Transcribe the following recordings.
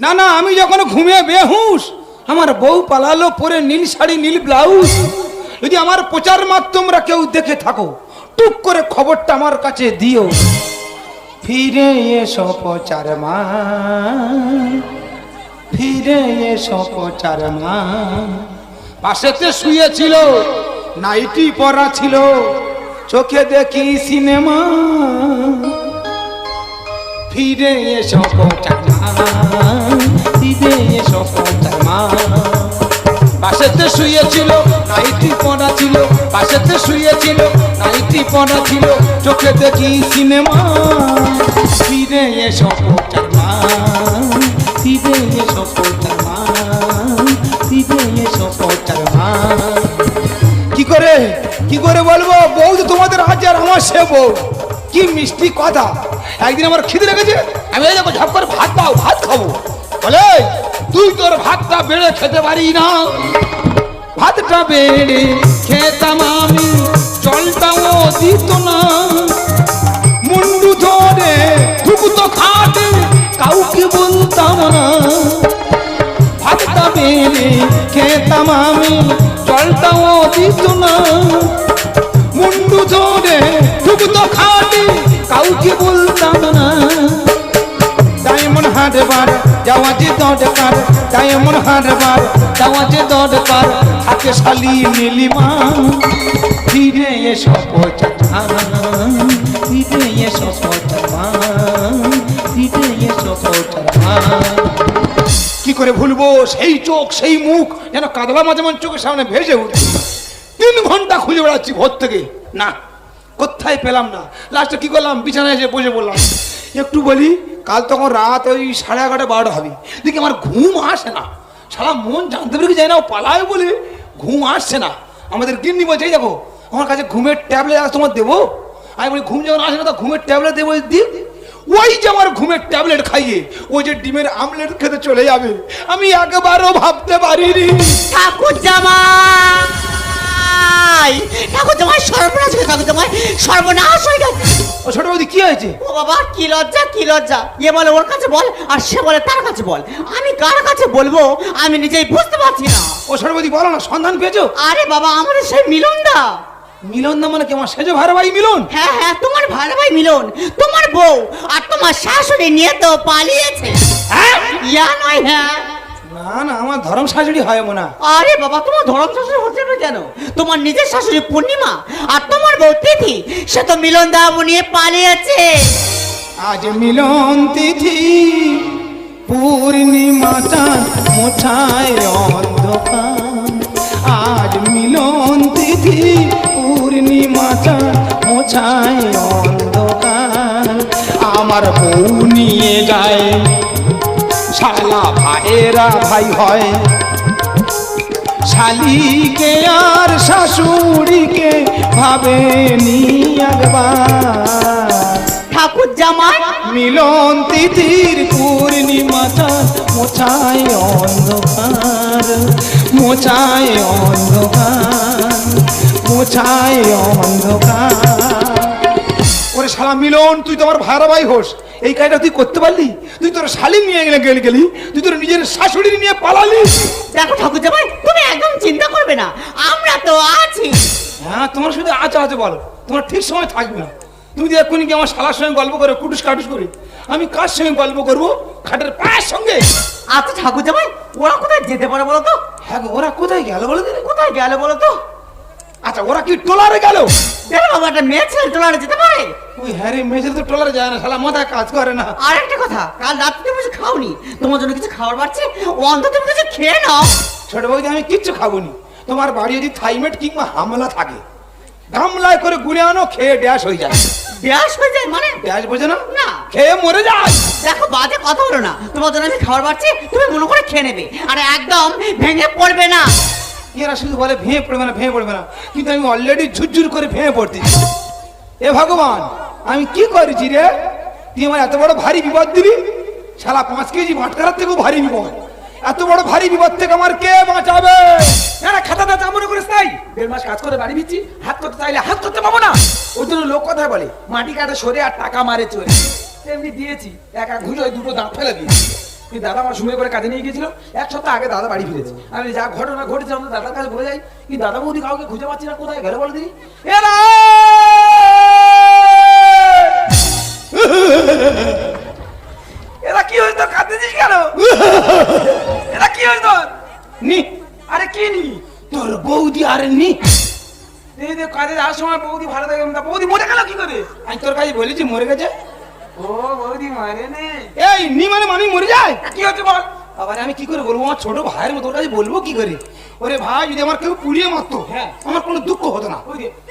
না না, আমি যখন ঘুমিয়ে বেহুশ, আমার বউ পালালো পরে নীল শাড়ি, নীল ব্লাউজ। যদি আমার প্রচার তোমরা কেউ দেখে থাকো, টুক করে খবরটা আমার কাছে দিও। ফিরে এসো প্রচার মা, ফিরে এসো প্রচার মা। পাশেতে শুয়েছিল, নাইটি পরা ছিল, চোখে দেখি সিনেমা। ফিরে এসো প্রচার মা। পাশেতে শুয়েছিল, নাইটি পড়া ছিল। পাশেতে শুয়েছিল, নাইটি পড়া ছিল। চোখে দেখি সিনেমা। ফিরে এসো প্রচার মা ফিরে এসো প্রচার মা ফিরে এসো প্রচার মা কি করে? কি করে বলব? বউ তোমাদের আজ আর আমার সে বউ। কি মিষ্টি কথা। একদিন আমার খিদে লেগেছে। আমি দেখো ঝপ ভাত দাও, ভাত খাব। বলে, তুই তোর ভাতটা বেড়ে খেতে পারি না। ভাতটা বেড়ে খেতাম আমি, জলটাও দিত না। মুন্ডু ধরে ঢুকুতো খাটে, কাউকে বলতাম না। ভাতটা বেড়ে খেতাম আমি, জলটাও দিত না। মুন্ডু ধরে ঢুকতো খাটে, কাউকে বলতাম না। ডায়মন্ড হারবার যাওয়া যে দরকার ডায়মন্ড হারবার যাওয়া দরকার হাতে শালি নীলিমা ফিরে এসো ফিরে এসো ফিরে এসো কি করে ভুলবো সেই চোখ, সেই মুখ, যেন কাদলা মাঝে মাঝে চোখের সামনে ভেসে উঠে। তিন ঘণ্টা খুঁজে বেড়াচ্ছি ভোর থেকে। না, কোথায় পেলাম না? লাস্টে কি করলাম? বিছানায় এসে বসে বললাম একটু বলি, কাল তখন রাত ওই সাড়ে এগারোটা বারোটা হবে। দেখি আমার ঘুম আসে না। সারা মন জানতে পেরে যায় না ও পালায় বলে ঘুম আসছে না। আমাদের গিন্নি বলছে দেখো, আমার কাছে ঘুমের ট্যাবলেট আজ তোমার দেবো? আমি বলি, ঘুম যখন আসে না, তো ঘুমের ট্যাবলেট দেবো দিই ওই যে আমার ঘুমের ট্যাবলেট খাইয়ে ওই যে ডিমের আমলেট খেতে চলে যাবে, আমি একবারও ভাবতে পারিনি। ঠাকুর জামাই ঠাকুর জামাই সর্বনাশ হয়ে ঠাকুর জামাই সর্বনাশ হয়ে গেছে ও ছোট বৌদি কি হয়েছে? ও বাবা কি লজ্জা কি লজ্জা। এ বলে ওর কাছে বল আর সে বলে তার কাছে বল। আমি কার কাছে বলব আমি নিজেই বুঝতে পারছি না। ও ছোট বৌদি বলো না সন্ধান পেয়েছ? আরে বাবা আমাদের সেই মিলনদা মিলন না মানে কি সেজো ভাই ভাই মিলন? হ্যাঁ হ্যাঁ তোমার ভালো ভাই মিলন। তোমার বউ আর তোমার শাশুড়ি নিয়ে তো পালিয়েছে। হ্যাঁ? ইয়া নয় হ্যাঁ। না না আমার ধরম শাশুড়ি হয় মনে আরে বাবা তোমার ধরম শাশুড়ি হচ্ছে না কেন? তোমার নিজের শাশুড়ি পূর্ণিমা আর তোমার বউ তিথি সে তো মিলন দাবু নিয়ে পালিয়েছে। আজ মিলন তিথি পূর্ণিমা চাঁদ মোছায় অন্ধকার। আজ মিলন তিথি পূর্ণিমা চাঁদ মোছায় অন্ধকার। আমার বউ নিয়ে যায় শালা ভাইয়েরা ভাই হয়। শালিকে আর শাশুড়িকে ভাবে নি ঠাকুর জামাই? মিলন তিথির পূর্ণিমা চাঁদ মোছায় অন্ধকার মোছায় অন্ধকার মোছায় অন্ধকার। ওরে শালা মিলন তুই তো আমার ভাড়া ভাই হোস। এই কাজটা তুই করতে পারলি? তুই তোর শালি নিয়ে গেলে গেলি গেলি তুই তোর নিজের শাশুড়ি নিয়ে পালালি। দেখো ঠাকুর জামাই তুমি একদম চিন্তা করবে না আমরা তো আছি। হ্যাঁ তোমার শুধু আছো আছো বলো। তোমার ঠিক সময় থাকবে না। তুমি যদি এক্ষুনি কি আমার শালার সঙ্গে গল্প করে কুটুস কাটুস করে? আমি কার সঙ্গে গল্প করব? খাটের পায়ের সঙ্গে? আচ্ছা ঠাকুর জামাই ওরা কোথায় যেতে পারে বলো তো? হ্যাঁ ওরা কোথায় গেল বলো কোথায় গেলে বলো তো? আচ্ছা ওরা কি টোলারে গেল? দেখো বাবা একটা মেয়ে ছেলে টোলারে যেতে পারে। ওই হ্যাঁ রে মেয়ে ছেলে তো টোলারে যায় না শালা মাথায় কাজ করে না। আর একটা কথা কাল রাত্রে তুমি কিছু খাওনি? তোমার জন্য কিছু খাবার পাচ্ছে অন্তত তুমি কিছু খেয়ে নাও। ছোট বৌদি আমি কিচ্ছু খাব নি তোমার বাড়ি যদি থাইমেট কিংবা হামলা থাকে গামলায় করে গুলে আনো খেয়ে ড্যাশ হয়ে যায়। ব্যাস হয়ে যায় মানে? ড্যাশ বোঝে না? না। খেয়ে মরে যায়। দেখো বাজে কথা হলো না। তোমার জন্য আমি খাবার পাচ্ছি তুমি মনে করে খেয়ে নেবে। আর একদম ভেঙে পড়বে না। এরা শুধু বলে ভেঙে পড়বে না, ভেঙে পড়বে না। কিন্তু আমি অলরেডি ঝুরঝুর করে ভেঙে পড়তেছি। এ ভগবান, আমি কি করেছি রে? তুই আমার এত বড় ভারী বিপদ দিবি শালা পাঁচ কেজি ভাটকারার থেকেও ভারী বিপদ। এত বড় ভারী বিপদ থেকে আমার কে বাঁচাবে? না খাতাটা তা মনে করিস তাই। দেড় মাস কাজ করে বাড়ি দিচ্ছি হাত করতে চাইলে হাত করতে পাবো না। ওই জন্য লোক কথায় বলে, মাটি কাটে সরে আর টাকা মারে চোরে। তেমনি দিয়েছি, একা ঘুষোয় দুটো দাঁত ফেলে দিয়েছি। কিন্তু দাদা আমার সময় করে কাজে নিয়ে গিয়েছিল। এক সপ্তাহ আগে দাদা বাড়ি ফিরেছে। আমি যা ঘটনা ঘটেছে আমাদের দাদার কাছে বলে যাই কিন্তু দাদা বৌদি কাউকে খুঁজে পাচ্ছি না? কোথায় গেলে বলে দিই এরা এরা কি হয়েছে তোর? কাঁদতেছিস কেন? এরা কি হয়েছে তোর? নি। আরে কি নি? তোর বৌদি আর নি। এই যে কাজে যাওয়ার সময় বৌদি ভালো থাকে বৌদি মরে গেল কি করে? আমি তোর কাছে বলেছি মরে গেছে। ও বৌদি মারে এই নি মানে মরে যায়? কি হচ্ছে বল? আবার আমি কি করে বলব? আমার ছোট ভাইয়ের মতো ওর কাছে বলব কি করে? ওরে ভাই যদি আমার কেউ পুড়িয়ে মারতো হ্যাঁ। আমার কোনো দুঃখ হতো না।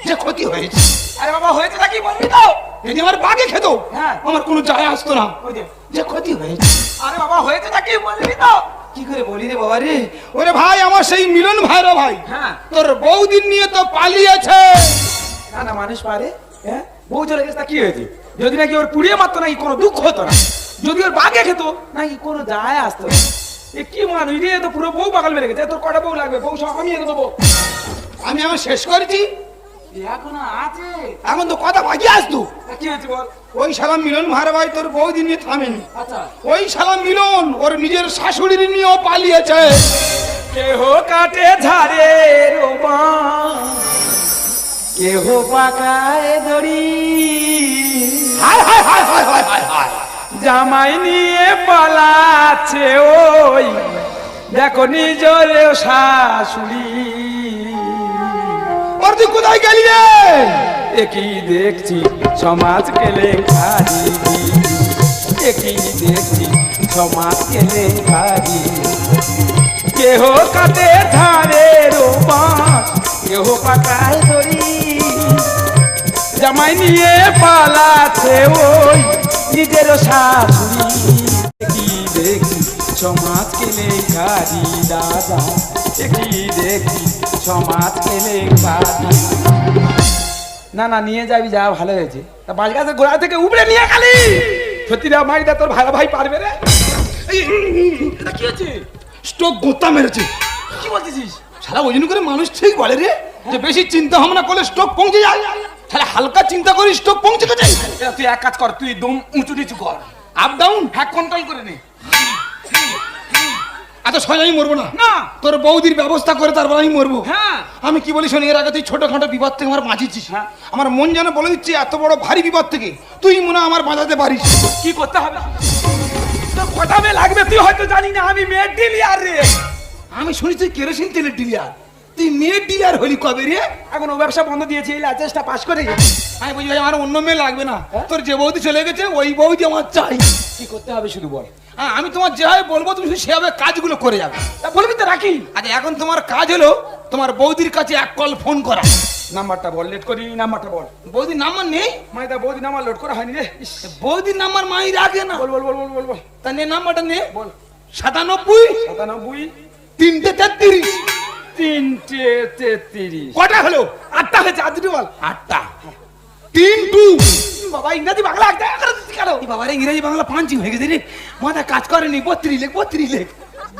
যে, ক্ষতি হয়েছে। আরে বাবা হয়েছে নাকি বলবি তো? যদি আমার বাগে খেত হ্যাঁ। আমার কোনো যায় আসতো না। যে, ক্ষতি হয়েছে। আরে বাবা হয়েছে নাকি বলবি তো? কি করে বলি রে বাবা রে? ওরে ভাই আমার সেই মিলন ভাই হ্যাঁ। তোর বৌদিন নিয়ে তো পালিয়েছে। না না মানুষ পারে। হ্যাঁ? বউ চলে গেছে তা কি হয়েছে? যদি নাকি ওর পুড়িয়ে মারতো নাকি কোনো দুঃখ হতো না। যদি ওর বাগে খেত নাকি কোনো যায় আসতো না। এ কি মানুষ রে তো পুরো বউ পাগল মেরে গেছে। তোর কটা বউ লাগবে? বউ সব আমি এনে দেবো। আমি আমার শেষ করেছি। এখন আছে। এখন তো কথা বাকি আসতো কি হয়েছে বল? ওই সালাম মিলন ভাই তোর বৌদিন নিয়ে থামেনি। আচ্ছা। ওই সালাম মিলন ওর নিজের শাশুড়ির নিয়েও পালিয়েছে। কেহ কাটে ঝাড়ে রোমা কেহ পাকায় দড়ি। হায় হায় হায় হায় হায় হায় হায়। জামাই নিয়ে পালাচ্ছে ওই, দেখো নিজের শাশুড়ি। ওর তুই কোথায় গেলি রে? একই দেখছি, সমাজ কেলে খারি একই দেখছি, সমাজ কেলে খারি কেহ কাটে ধারে রোমা কেহ পাকায় দড়ি জামাই নিয়ে পালাছে ওই নিজের শাশুড়ি। কি দেখি সমাজ কেলে খারি দাদা। কি দেখি সমাজ কেলে খারি না না, নিয়ে যাবি, যা, ভালো হয়েছে। তা বাড়ি গাছের গোড়া থেকে উপরে নিয়ে খালি সত্যি রে মাইদা তোর ভালো ভাই পারবে রে। কি হচ্ছে স্টোক গোতা মেরেছে। কি বলতেছিস? সারা ওই জন্য করে মানুষ ঠিক বলে রে যে বেশি চিন্তা ভাবনা করলে স্টোক পৌঁছে যায়। তাহলে হালকা চিন্তা করিস তো পৌঁছে গেছে তুই এক কাজ কর তুই দম উঁচু নিচু কর। আপ ডাউন হ্যাঁ কন্ট্রোল করে নে। এত সহজ আমি মরবো না। না। তোর বৌদির ব্যবস্থা করে তারপর আমি মরবো। হ্যাঁ। আমি কি বলি শোনি এর আগে তুই ছোটখাটো বিপদ থেকে আমার বাঁচিয়েছিস। হ্যাঁ। আমার মন যেন বলে দিচ্ছে এত বড় ভারী বিপদ থেকে তুই মনে আমার বাঁচাতে পারিস। কি করতে হবে? তোর মেয়ে লাগবে তুই হয়তো জানি না আমি মেয়ের ডিলিয়ার রে। আমি শুনি তুই কেরোসিন তেলের ডিলার তুই মেয়ের ডিলার হলি কবে রে? এখন ও ব্যবসা বন্ধ দিয়েছে এই লাইসেন্সটা পাস করে আমি বলছি ভাই আমার অন্য মেয়ে লাগবে না। হ্যাঁ? তোর যে বৌদি চলে গেছে ওই বৌদি আমার চাই। কি করতে হবে শুধু বল। হ্যাঁ আমি তোমার যেভাবে বলব তুমি শুধু সেভাবে কাজগুলো করে যাবে। তা বলবি তো রাখি। আচ্ছা এখন তোমার কাজ হলো তোমার বৌদির কাছে এক কল ফোন করা। নাম্বারটা বল লেট করি নাম্বারটা বল। বৌদির নাম্বার নেই? মাইদা বৌদি নাম্বার লোড করা হয়নি রে। বৌদির নাম্বার মাই রাখে না। বল বল বল বল বল বল। তা নে নাম্বারটা নে। বল। সাতানব্বই সাতানব্বই তিনটে তেত্রিশ। তিনটে তেত্রিশ। কটা হলো? আটটা হয়েছে আর দুটো বল। আটটা। তিন টু বাবা ইংরাজি বাংলা একটা করে কেন বাবার ইংরেজি বাংলা পাঞ্চিং হয়ে গেছে রে। মাথা কাজ করেনি বত্রিশ লেখ বত্রিশ লেখ।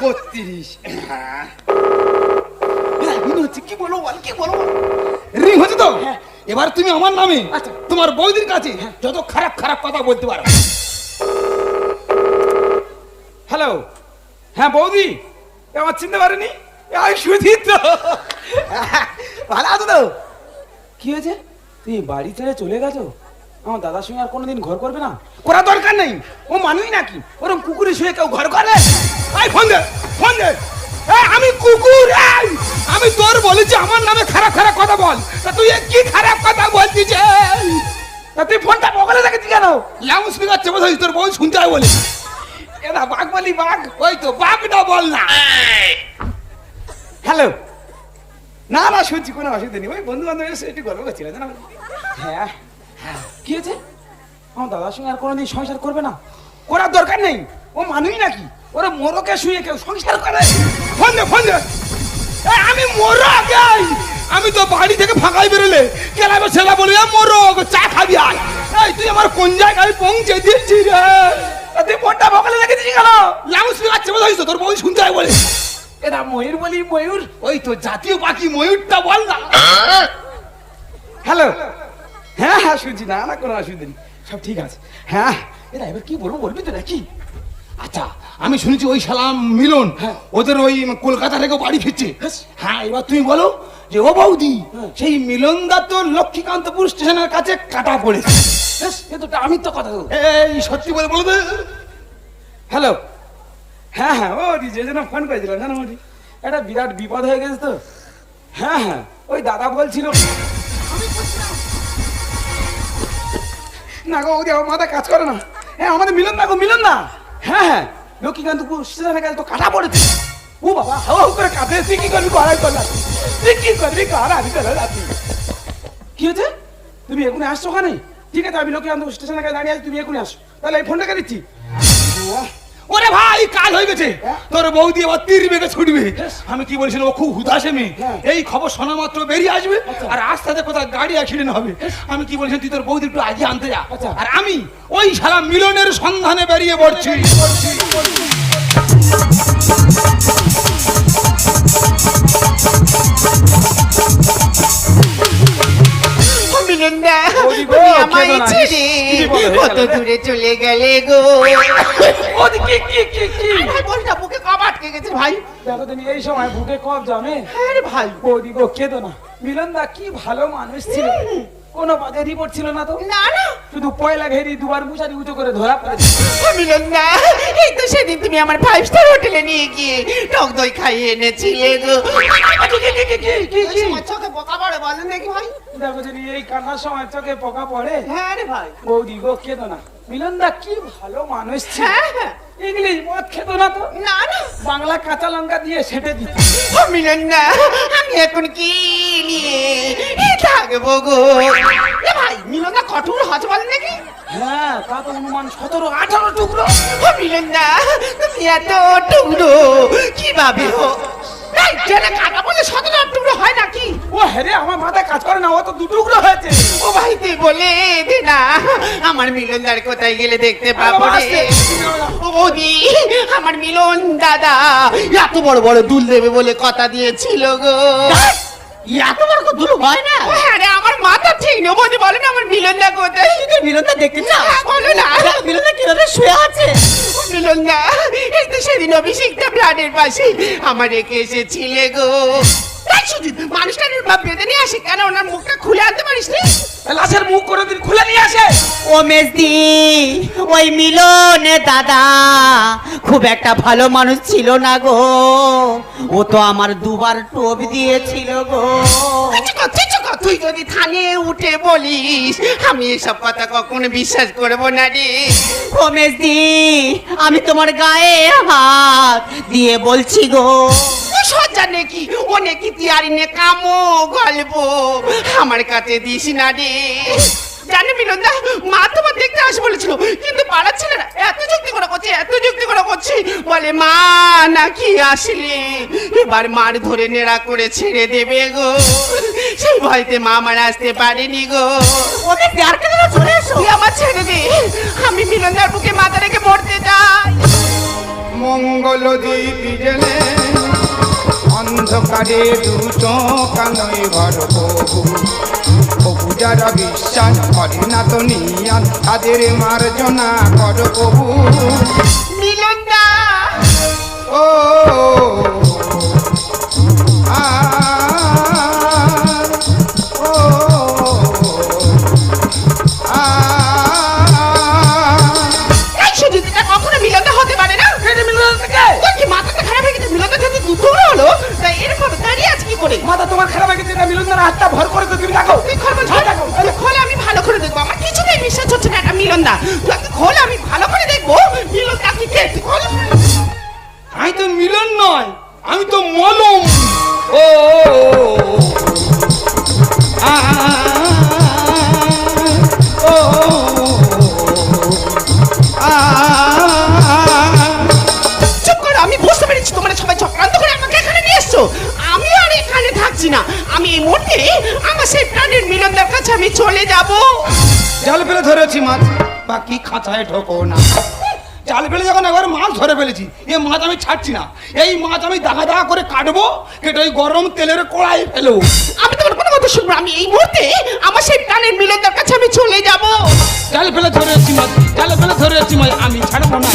বত্রিশ। হচ্ছে কি বল কি বলব রিং হচ্ছে তো? এবার তুমি আমার নামে আচ্ছা। তোমার বৌদির কাছে যত খারাপ খারাপ কথা বলতে পারো। হ্যালো হ্যাঁ বৌদি? আমার চিনতে পারেনি? আমি সুধীর তো। ভালো আছো তো? কি হয়েছে? তুই বাড়ি ছেড়ে চলে গেছো? আমার দাদার সঙ্গে আর কোনোদিন ঘর করবে না? করা দরকার নেই। ও নাকি? ওরকম কুকুরে শুয়ে কেউ ঘর করে? আই ফোন দে ফোন দে। আমি কুকুর! আমি তোর বলেছি আমার নামে খারাপ খারাপ কথা বল। তা তুই এ কি খারাপ কথা বলছিস তা তুই ফোনটা বগলে রেখেছি কেন? লাউড স্পিকার চেপে ধরিস তোর বউ শুনতে হয় বলে। এরা বাঘ বলি বাঘ ওই তো বাপটা বল না। হ্যালো। না না শুনছি কোনো অসুবিধা নেই। ওই বন্ধু বান্ধব এসে একটু গল্প করছিল হ্যাঁ হ্যাঁ। কি হয়েছে? আমার দাদার সঙ্গে আর কোনোদিন সংসার করবে না। করার দরকার নেই। ও মানুষ নাকি? ওরা মোরকে শুয়ে কেউ সংসার করে? ফোন দে ফোন দে। আমি মরো আগে আমি তো বাড়ি থেকে ফাঁকাই বেরোলে। কেলাবে ছেলে বলে "এ, মরো চা খাবি আয়। এই তুই আমার কোন জায়গায় পৌঁছে দিচ্ছি রে? তুই ফোনটা বগলে রেখে দিচ্ছি কেন? লাউড স্পিকার চেপে ধরিস তোর বউ শুনতে হয় বলে। এরা ময়ূর বলি ময়ূর। ওই তো জাতীয় পাখি ময়ূরটা বল না। হ্যালো হ্যাঁ হ্যাঁ শুনছি না না কোনো অসুবিধা নেই। সব ঠিক আছে। হ্যাঁ এরা এবার কি বলব বলবি তো নাকি? আচ্ছা আমি শুনেছি ওই সালাম মিলন হ্যাঁ। ওদের ওই কলকাতা থেকে বাড়ি ফিরছে। হ্যাঁ। এবার তুমি বলো যে ও বৌদি হ্যাঁ। সেই মিলনদা তো লক্ষ্মীকান্তপুর স্টেশনের কাছে কাটা পড়েছে। আমি তো কথা বলব। এই সত্যি বলে বলো তো। হ্যালো হ্যাঁ হ্যাঁ ও যে জন্য ফোন করেছিলাম জানো মোটি একটা বিরাট বিপদ হয়ে গেছে তো। হ্যাঁ হ্যাঁ ওই দাদা বলছিল। না গো ওদি আমার মাথা কাজ করে না। হ্যাঁ আমাদের মিলন না গো মিলন না। হ্যাঁ হ্যাঁ লক্ষ্মীকান্তপুর স্টেশনের কাছে তো কাটা পড়েছে। ও বাবা হাওয়া হাওয়া করে কাঁদে তুই কি করবি করাই করলাম তুই কি করবি কর আমি করে কি হয়েছে? তুমি এখনই আসছো ওখানে? ঠিক আছে আমি লক্ষ্মীকান্তপুর স্টেশনের কাছে দাঁড়িয়ে আছি তুমি এখনই আসো। তাহলে এই ফোনটা দিচ্ছি। বাহ, ওরে ভাই কাল হয়ে গেছে হ্যাঁ? তোর বৌদি আবার তীর বেগে ছুটবে আমি কি বলছিলাম ও খুব হুদাসে মেয়ে হ্যাঁ। এই খবর শোনা মাত্র বেরিয়ে আসবে আচ্ছা। আর রাস্তাতে কোথাও গাড়ি অ্যাক্সিডেন্ট হবে আমি কি বলছিলাম তুই তোর বৌদি একটু আগে আনতে যা আচ্ছা। আর আমি ওই সারা মিলনের সন্ধানে বেরিয়ে পড়ছি তুমি আমায় ছেড়ে কত দূরে চলে গেলে গো? ওদি কি কি কি বলটা বুকে কম আটকে গেছে ভাই। দেখো তুমি এই সময় বুকে কব জামে? আরে ভাই। বৌদি গো কেঁদো না। মিলন দা কি ভালো মানুষ ছিল। কোনো বাজে রিপোর্ট ছিল না তো? না না। শুধু পয়লা ঘেরি দুবার মুশারি উঁচু করে ধরা পড়েছে। ও মিলনদা এই তো সেদিন তুমি আমার ফাইভ স্টার হোটেলে নিয়ে গিয়ে টক দই খাইয়ে এনেছিলে গো। চোখে বোকা পড়ে বলেন নাকি ভাই? এই কান্নার সময় চোখে পোকা পড়ে? হ্যাঁ রে ভাই। বৌদি গো কেঁদো না। মিলন দা কি ভালো মানুষ হ্যাঁ হ্যাঁ। ইংলিশ মদ খেত না তো। না না। বাংলা কাঁচা লঙ্কা দিয়ে সেটে দিত। ও মিলনদা আমি এখন কি নিয়ে থাকব গো? এ ভাই মিলনদা কঠোর হজ বলেন নাকি? হ্যাঁ তা তো অনুমান সতেরো আঠারো টুকরো। তুমি এত টুকরো কীভাবে হো ট্রেনে কাটা বলে সতেরো টুকরো হয় নাকি? ও হেরে আমার মাথায় কাজ করে না ও তো দু টুকরো হয়েছে। ও ভাই তুই বলে দে না। আমার মিলনদার কোথায় গেলে দেখতে পাবো রে? ও বৌদি আমার মিলন দাদা এত বড় বড় দুল দেবে বলে কথা দিয়েছিল গো। এত বড় দুল হয় না? হ্যাঁ রে আমার মাথা ঠিক নেই বৌদি বলো না আমার মিলনদা কোথায়? মিলনদা দেখতে না বলো না। মিলনদা কীভাবে শুয়ে আছে? মিলনদা এই তো সেদিন অভিষেকটা প্লানের পাশে আমার রেখে এসেছিলে গো। এই সুজিত, মানুষটার বাপ বেঁধে নিয়ে আসে কেন? ওনার মুখটা খুলে আনতে পারিস নি লাশের মুখ করে দিন খুলে নিয়ে আসে? ও মেজদি ওই মিলনে দাদা খুব একটা ভালো মানুষ ছিল না গো। ও তো আমার দুবার টোপ দিয়েছিল গো। তুই যদি থানে উঠে বলিস আমি এসব কথা কখনো বিশ্বাস করব না রে। ও মেজদি আমি তোমার গায়ে হাত দিয়ে বলছি গো। সজ্জা নাকি ও নাকি তিয়ারি নে কামো গল্প আমার কাছে দিস না রে। জানি বিনন্দা মা তোমার দেখতে আসে বলেছিল। কিন্তু পাড়ার ছেলেরা এত যুক্তি করে করছে এত যুক্তি করে করছে। বলে মা নাকি আসলে? এবার মার ধরে নেড়া করে ছেড়ে দেবে গো। সেই ভয়তে মা আমার আসতে পারেনি গো। ওকে প্যার কে দিল চলে এসো। তুই আমার ছেড়ে দে। আমি বিনন্দার বুকে মাথা রেখে মরতে চাই। মঙ্গল দ্বীপ জেলে অন্ধকারে দুটো কানই ভর প্রভু প্রভু যারা বিশ্বাস করে না তো নিয়ান তাদের মার্জনা কর প্রভু মিলনদা ও আ ছাড়ছি না। এই মাছ আমি দাগা দাগা করে কাটবো কেটে ওই গরম তেলের কড়াই ফেলব। আমি তোমার কোনো কথা শুনব আমি এই মুহূর্তে আমার সেই প্রাণের মিলনদার কাছে আমি চলে যাব। জাল ফেলে ধরেছি মাছ জাল ফেলে ধরেছি মাছ আমি ছাড়বো না।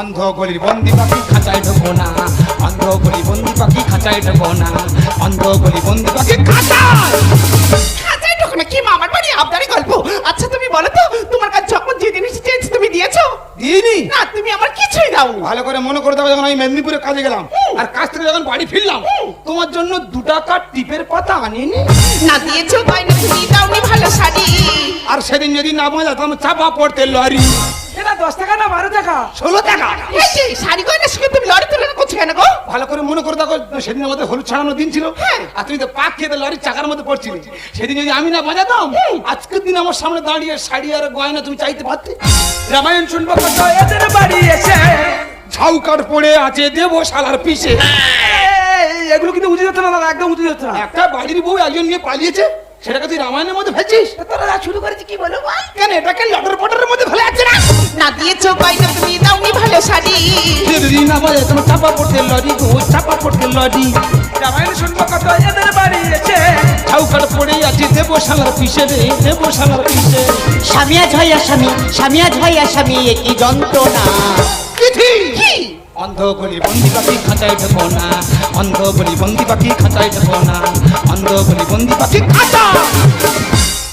অন্ধ গলির বন্দি পাখি খাঁচায় ঢোকো না। অন্ধ গলি বন্দি পাখি খাঁচায় ঢোকো না। অন্ধ গলি বন্দি পাখি খাঁচায়। খাঁচায় ঢোকো না। কি মামার বাড়ি আবদারি গল্প। আচ্ছা তুমি বলো তো তোমার কাছে যে তুমি দিয়েছ দিইনি। না তুমি আমার কিছুই দাওনি। ভালো করে মনে করে দেখো যখন আমি মেদিনীপুরে কাজে গেলাম আর কাজ থেকে যখন বাড়ি ফিরলাম তোমার জন্য দু টাকা টিপের পাতা আনিনি। না দিয়েছ তাই না তুমি দাওনি ভালো শাড়ি। আর সেদিন যদি না বাজাতাম চাপা পড়তে লরি। এটা দশ টাকা না বারো টাকা? ষোলো টাকা। শাড়ি গয়না তুমি লড়ে তুলনা করছ কেন গো? ভালো করে মনে করে দেখো সেদিন আমাদের হলুদ ছাড়ানোর দিন ছিল। হ্যাঁ। আর তুমি তো পাক খেতে লরির চাকার মধ্যে পড়ছিলে। সেদিন যদি আমি না বাজাতাম আজকের দিন আমার সামনে দাঁড়িয়ে শাড়ি আর গয়না তুমি চাইতে পারতে। রামায়ণ শুনব কত এদের বাড়ি এসে। ঝাউকার পড়ে আছে দেব শালার পিছে এগুলো কিন্তু উচিত হচ্ছে না দাদা একদম উচিত হচ্ছে না। একটা বাড়ির বউ একজন নিয়ে পালিয়েছে। সেটাকে তুই রামায়ণের মধ্যে ফেলছিস? তোরা যা শুরু করেছি কি বলো বল? কেন এটাকে লটর পটরের মধ্যে ফেলে যাচ্ছে না? না দিয়েছ তাই না তুমি দাওনি ভালো শাড়ি। যদি না বাজে তোমার চাপা পড়তে লরি গো চাপা পড়তে লরি রামায়ণ শুনব কত এদের বাড়ি এসে। ঝাউকার পড়ে আছে দেব শালার পিছে রে দেব শালার পিছে। স্বামী আজ হয় স্বামী স্বামী আজ হয় স্বামী একই যন্ত্রণা। চিঠি অন্ধ গলি বন্দি পাখি খাঁচায় ঢোকো না। অন্ধ গলি বন্দি পাখি খাঁচায় ঢোকো না। অন্ধ গলি বন্দি পাখি খাঁচা।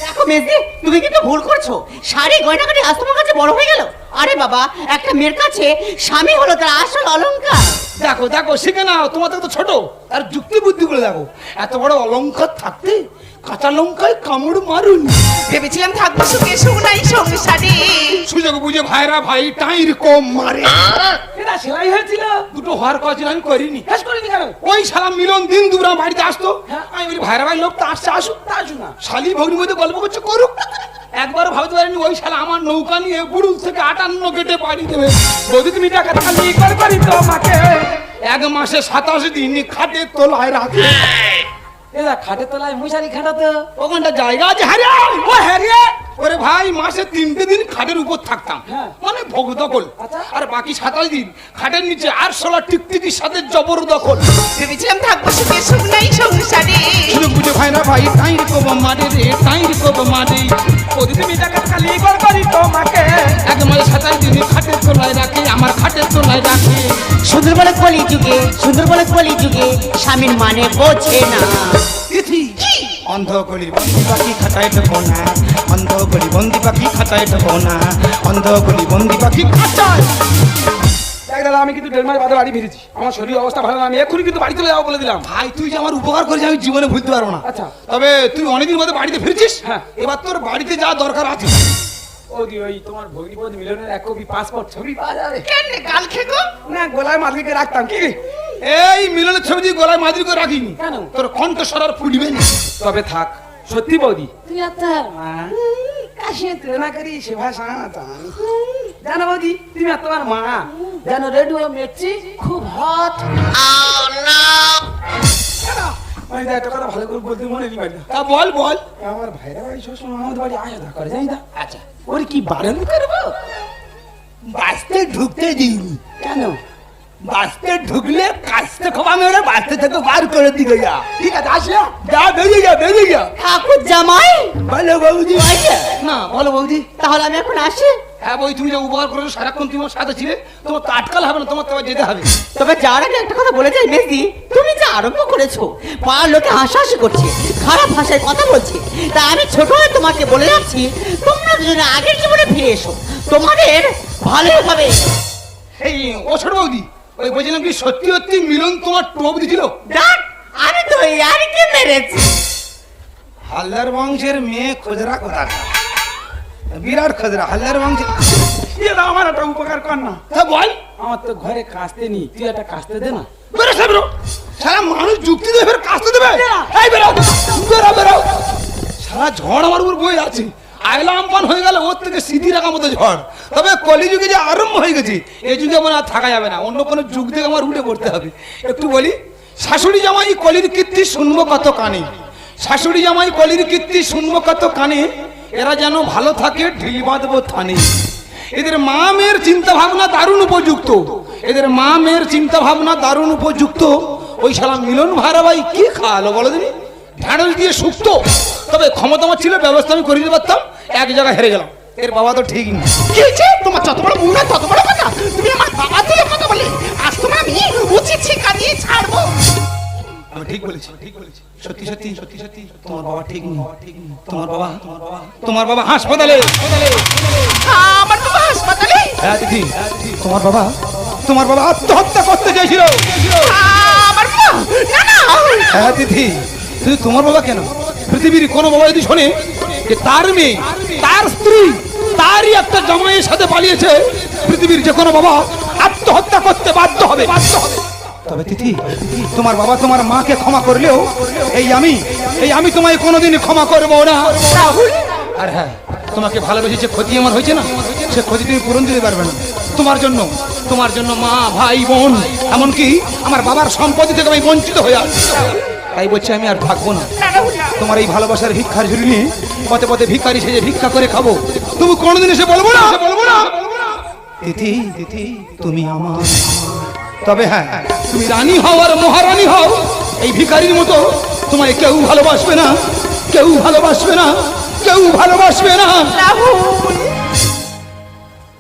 দেখো মেজদি তুমি কিন্তু ভুল করছ। শাড়ি গয়না কাটি আজ তোমার কাছে বড় হয়ে গেল। আরে বাবা একটা মেয়ের কাছে স্বামী হলো তার আসল অলংকার দেখো দেখো শিখে নাও তোমার তো ছোট। আর যুক্তি বুদ্ধি করে দেখো। এত বড় অলংকার থাকতে কাঁচা লঙ্কায় কামড় মারুন। ভেবেছিলাম থাকব সুখে শুনাই সংসারে। সুযোগ বুঝে ভাইরা ভাই টাইর কম মারে। এটা সেলাই হয়েছিল। দুটো হওয়ার কথা ছিল আমি করিনি। শেষ করিনি কেন? ওই সারা মিলন দিন দুপুরে আমার বাড়িতে আসতো। হ্যাঁ। আমি বলি ভাইরা ভাই লোক তো আসছে আসুক। তা আসুন না। শালি ভগ্নির মধ্যে গল্প করছে করুক। একবার ভাবতে পারিনি ওই শালা আমার নৌকা নিয়ে বুড়ুল থেকে আটান্ন কেটে পাড়ি দেবে। বৌদি তুমি টাকা খালি কর করি তোমাকে এক মাসে সাতাশ দিন খাটে তোলায় রাখে। এরা খাটে তলায় মশারি খাটাতো। ওখানটা জায়গা আছে হ্যাঁ ও হ্যাঁ ওরে ভাই মাসে তিনটে দিন খাটের উপর থাকতাম। হ্যাঁ। মানে ভোগ দখল। আচ্ছা। আর বাকি সাতাশ দিন খাটের নিচে আর সোলা টিকটিকির সাথে জবর দখল। ভেবেছিলাম থাকব সুখে শুনাই সংসারে। সুযোগ বুঝে ভাইরা ভাই টাইর কোব মারে রে টাইর কোব মারে তুমি টাকা খালি কর করি তোমাকে। এক মাসে সাতাশ দিন খাটের তোলায় রাখে আমার খাটের তোলায় রাখে। সুন্দর বলে কলি যুগে সুন্দর বলে কলি যুগে স্বামীর মানে বোঝে না। তিথি। অন্ধ গলি বন্দি পাখি খাতায় ঢোকো না। অন্ধ গলি বন্দি পাখি খাতায় ঢোকো না। অন্ধ গলি বন্দি পাখি খাতায় দেখ দাদা আমি কিন্তু দেড় মাস বাদে বাড়ি ফিরেছি। আমার শরীর অবস্থা ভালো না আমি এক্ষুনি কিন্তু বাড়ি চলে যাব বলে দিলাম। ভাই তুই যে আমার উপকার করেছিস আমি জীবনে ভুলতে পারব না। আচ্ছা। তবে তুই অনেকদিন মধ্যে বাড়িতে ফিরছিস? হ্যাঁ। এবার তোর বাড়িতে যাওয়া দরকার আছে। ওদি ওই তোমার ভগ্নিপদ মিলনের এক কপি পাসপোর্ট ছবি। পাওয়া যাবে কেন গাল খেগো না গলায় মালিকে রাখতাম কি এই মিলনের ছবি দিয়ে গলায় মাদুরি করে রাখিনি। কেন? তোর কণ্ঠস্বর আর ফুটবে না। তবে থাক সত্যি বৌদি। তুই আর তার মা? কাশে তুলনা করি সে ভাষা জানি জানো বৌদি তুমি আর তোমার মা জানো রেডিও মেটছি খুব হট। আমি তো একটা কথা ভালো করে বলতে মনে তা বল বল। আমার ভাইরা বাড়ি শ্বশুর আমাদের বাড়ি আয়া দা করে জানি আচ্ছা। ওর কি বারণ করব? বাঁচতে ঢুকতে দিইনি। কেন? বাঁচতে ঢুকলে কাছতে খোবা মেরে বাঁচতে থেকে বার করে দিবে যা ঠিক আছে আসলে। যা বেরিয়ে যা বেরিয়ে যা। ঠাকুর জামাই? বলো বৌদি। না বলো বৌদি তাহলে আমি এখন আসি। হ্যাঁ বই তুমি যে উপকার করেছ সারাক্ষণ তুমি সাথে ছিলে তোমার তো আটকাল হবে না তোমার তো যেতে হবে। তবে যার আগে একটা কথা বলে যাই মেজদি তুমি যে আরম্ভ করেছ পাড়ার লোকে হাসাহাসি করছে খারাপ ভাষায় কথা বলছে তা আমি ছোট হয়ে তোমাকে বলে যাচ্ছি তোমরা দুজনে আগের জীবনে ফিরে এসো। তোমাদের ভালোই হবে এই ও ছোট বৌদি। ওই বলছিলাম কি সত্যি সত্যি মিলন তোমার টোপ দিছিল ডাক আমি তো আর কি মেরেছি। হালদার বংশের মেয়ে খোজরা কোথা বিরাট খোজরা হালদার বংশের ইয়ে আমার একটা উপকার কর না। তা বল। আমার তো ঘরে কাস্তে নি তুই একটা কাস্তে দে না। বেরো সে সারা মানুষ যুক্তি দেবে ফের কাজতে দেবে। এই বেরো। বেরো বেরো। সারা ঝড় আমার উপর বই আছে। আয়লা হয়ে গেল ওর থেকে সিধি রাখার মতো ঝড়। তবে কলিযুগে যে আরম্ভ হয়ে গেছে এই যুগে আমার আর থাকা যাবে না। অন্য কোনো যুগ থেকে আমার উঠে পড়তে হবে। একটু বলি, শাশুড়ি জামাই কলির কীর্তি শুনব কত কানে। শাশুড়ি জামাই কলির কীর্তি শুনব কত কানে, এরা যেন ভালো থাকে, ঢিল বাঁধবো থানে। এদের মা মেয়ের চিন্তা ভাবনা দারুণ উপযুক্ত। এদের মা মেয়ের চিন্তা ভাবনা দারুণ উপযুক্ত। ওই শালা মিলন ভাই কি খাওয়ালো বলো দিনি ঢ্যাঁড়ল দিয়ে শুক্তো। তবে ক্ষমতা আমার ছিল, ব্যবস্থা আমি করে দিতে পারতাম। এক জায়গায় হেরে গেলাম। এর বাবা তো ঠিক না কি হয়েছে? তোমার যত বড় মুখ না তত বড় কথা। তুমি আমার বাবা তুলে কথা বলে আজ তোমার আমি উচিত শিক্ষা দিয়ে ছাড়বো। আমি ঠিক বলেছি। ঠিক বলেছি সত্যি সত্যি সত্যি সত্যি। তোমার বাবা ঠিক নেই। তোমার বাবা তোমার বাবা তোমার বাবা হাসপাতালে। আমার বাবা হাসপাতালে? হ্যাঁ দিদি তোমার বাবা তোমার বাবা আত্মহত্যা করতে চাইছিল আমার বাবা? না না। হ্যাঁ দিদি শুধু তোমার বাবা কেন? পৃথিবীর কোনো বাবা যদি শোনে যে তার মেয়ে তার স্ত্রী তারই একটা জামাইয়ের সাথে পালিয়েছে। পৃথিবীর যে কোনো বাবা আত্মহত্যা করতে বাধ্য হবে। বাধ্য হবে তবে তিথি তোমার বাবা তোমার মাকে ক্ষমা করলেও এই আমি এই আমি তোমায় কোনোদিন ক্ষমা করব না। রাহুল? আর হ্যাঁ তোমাকে ভালোবেসে যে ক্ষতি আমার হয়েছে না সে ক্ষতি তুমি পূরণ দিতে পারবে না। তোমার জন্য তোমার জন্য মা ভাই বোন এমনকি আমার বাবার সম্পত্তি থেকে আমি বঞ্চিত হয়ে আসছি তাই বলছি আমি আর থাকব না। তোমার এই ভালোবাসার ভিক্ষার ঝুড়ি নিয়ে পথে পথে ভিক্ষারি সেজে ভিক্ষা করে খাব। তুমি কোনোদিন এসে বলব না? বলব না? তিথি তিথি তুমি আমার। তবে হ্যাঁ তুমি রানী হও আর মহারানী হও এই ভিখারির মতো তোমায় কেউ ভালোবাসবে না কেউ ভালোবাসবে না কেউ ভালোবাসবে না।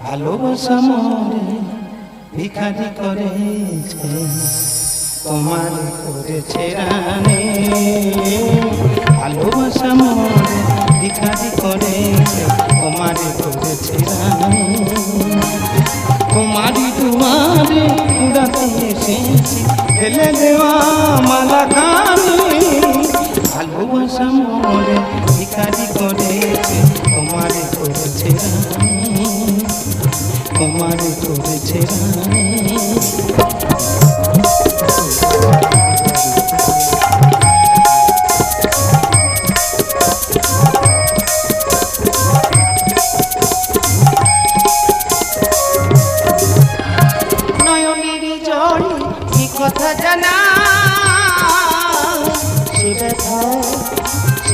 ভালোবাসা মরে ভিখারি করেছে। তোমার করেছে রানী। ভালোবাসা মরে ভিখারি করেছে তোমার করেছে রানী। তোমারই তোমারে উড়াতে এসেছি, ফেলে দেওয়া মালা খানি ভালোবাসা মরে ভিখারি করেছে তোমার করেছে রানী। তোমার করেছে রানী।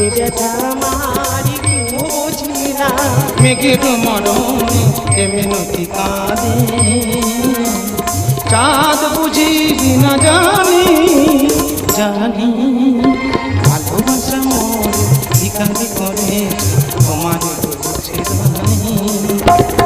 যে ব্যথা মারি বুঝি না মেঘের মরণে এ মিনতি কাঁদে। চাঁদ বুঝি না জানি জানি। ভালোবাসা মন ভিখারি করে, তোমার বুঝে জানি।